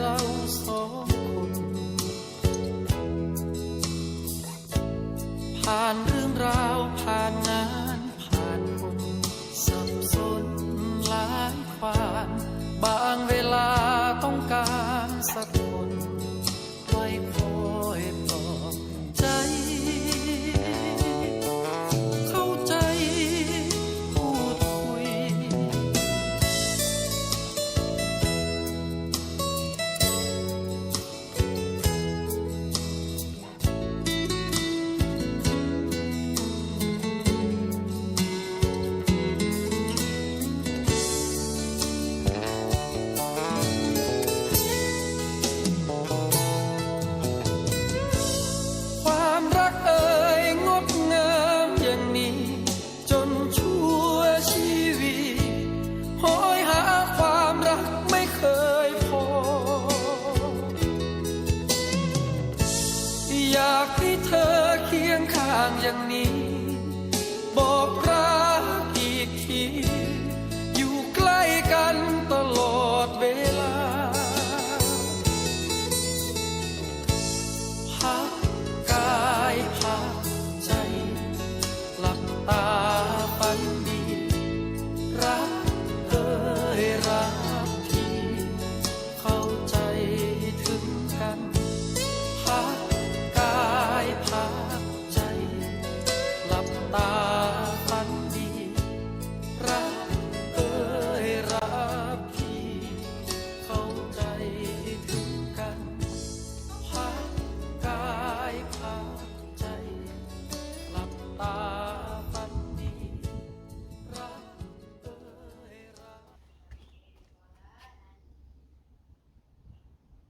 เราสองคน ผ่านเรื่องราวผ่านงาน อยากให้เธอเคียงข้างอย่างนี้